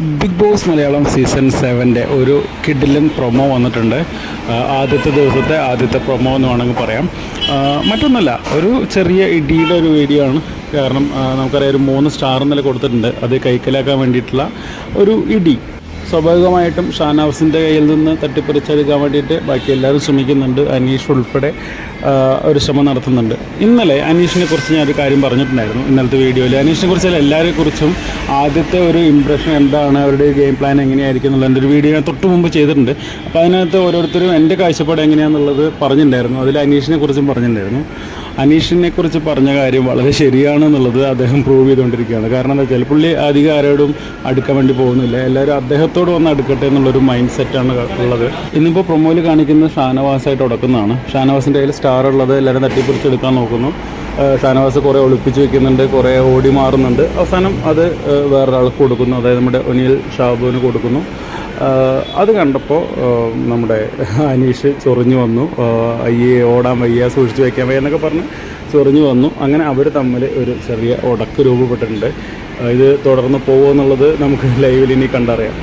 Big boss Malayalam season സെവന്റെ ഒരു കിഡിലൻ പ്രൊമോ വന്നിട്ടുണ്ട്. ആദ്യത്തെ ദിവസത്തെ ആദ്യത്തെ പ്രൊമോ എന്ന് വേണമെങ്കിൽ പറയാം. മറ്റൊന്നല്ല ഒരു ചെറിയ ഇടിയുടെ ഒരു വീഡിയോ ആണ്. കാരണം നമുക്കറിയാം ഒരു മൂന്ന് സ്റ്റാർ എന്നല്ലേ കൊടുത്തിട്ടുണ്ട്. അത് കൈക്കലാക്കാൻ വേണ്ടിയിട്ടുള്ള ഒരു ഇടി. സ്വാഭാവികമായിട്ടും ഷാനവാസിന്റെ കയ്യിൽ നിന്ന് തട്ടിപ്പറിച്ചെടുക്കാൻ വേണ്ടിയിട്ട് ബാക്കി എല്ലാവരും ശ്രമിക്കുന്നുണ്ട്. അനീഷ് ഉൾപ്പെടെ ഒരു ശ്രമം നടത്തുന്നുണ്ട്. ഇന്നലെ അനീഷിനെ കുറിച്ച് ഞാനൊരു കാര്യം പറഞ്ഞിട്ടുണ്ടായിരുന്നു ഇന്നലത്തെ വീഡിയോയിൽ. അനീഷിനെ കുറിച്ച് എല്ലാവരെ കുറിച്ചും ആദ്യത്തെ ഒരു ഇമ്പ്രഷൻ എന്താണ് അവരുടെ ഗെയിം പ്ലാൻ എങ്ങനെയായിരിക്കും എന്നുള്ളതിന്റെ ഒരു വീഡിയോ ഞാൻ തൊട്ട് മുമ്പ് ചെയ്തിട്ടുണ്ട്. അപ്പോൾ അതിനകത്ത് ഓരോരുത്തരും എന്റെ കാഴ്ചപ്പാട് എങ്ങനെയാണെന്നുള്ളത് പറഞ്ഞിട്ടുണ്ടായിരുന്നു. അതിൽ അനീഷിനെ കുറിച്ചും പറഞ്ഞിട്ടുണ്ടായിരുന്നു. അനീഷിനെ കുറിച്ച് പറഞ്ഞ കാര്യം വളരെ ശരിയാണെന്നുള്ളത് അദ്ദേഹം പ്രൂവ് ചെയ്തുകൊണ്ടിരിക്കുകയാണ്. കാരണം എന്താ വെച്ചാൽ പുള്ളി അധികം ആരോടും അടുക്കാൻ വേണ്ടി പോകുന്നില്ല. എല്ലാവരും അദ്ദേഹത്തോട് വന്ന് അടുക്കട്ടെ എന്നുള്ളൊരു മൈൻഡ് സെറ്റാണ് ഉള്ളത്. ഇന്നിപ്പോൾ പ്രൊമോയിൽ കാണിക്കുന്ന ഷാനവാസായിട്ട് ഉടക്കുന്നതാണ്. ഷാനവാസിന്റെ കയ്യിൽ സ്റ്റാർ ഉള്ളത് എല്ലാവരും തട്ടിപ്പിടിച്ചെടുക്കാൻ നോക്കുന്നു. ഷാനവാസ് കുറേ ഒളിപ്പിച്ച് വെക്കുന്നുണ്ട് കുറേ ഓടി മാറുന്നുണ്ട്. അവസാനം അത് വേറൊരാൾക്ക് കൊടുക്കുന്നു. അതായത് നമ്മുടെ ഒനിയൽ ഷാബുവിന് കൊടുക്കുന്നു. അത് കണ്ടപ്പോൾ നമ്മുടെ അനീഷ് ചൊറിഞ്ഞു വന്നു. അയ്യേ ഓടാൻ വയ്യ സൂക്ഷിച്ച് വയ്ക്കാൻ വയ്യ എന്നൊക്കെ പറഞ്ഞ് ചൊറിഞ്ഞു വന്നു. അങ്ങനെ അവർ തമ്മിൽ ഒരു ചെറിയ ഉടക്ക് രൂപപ്പെട്ടിട്ടുണ്ട്. ഇത് തുടർന്ന് പോകുമെന്നുള്ളത് നമുക്ക് ലൈവിൽ ഇനി കണ്ടറിയാം.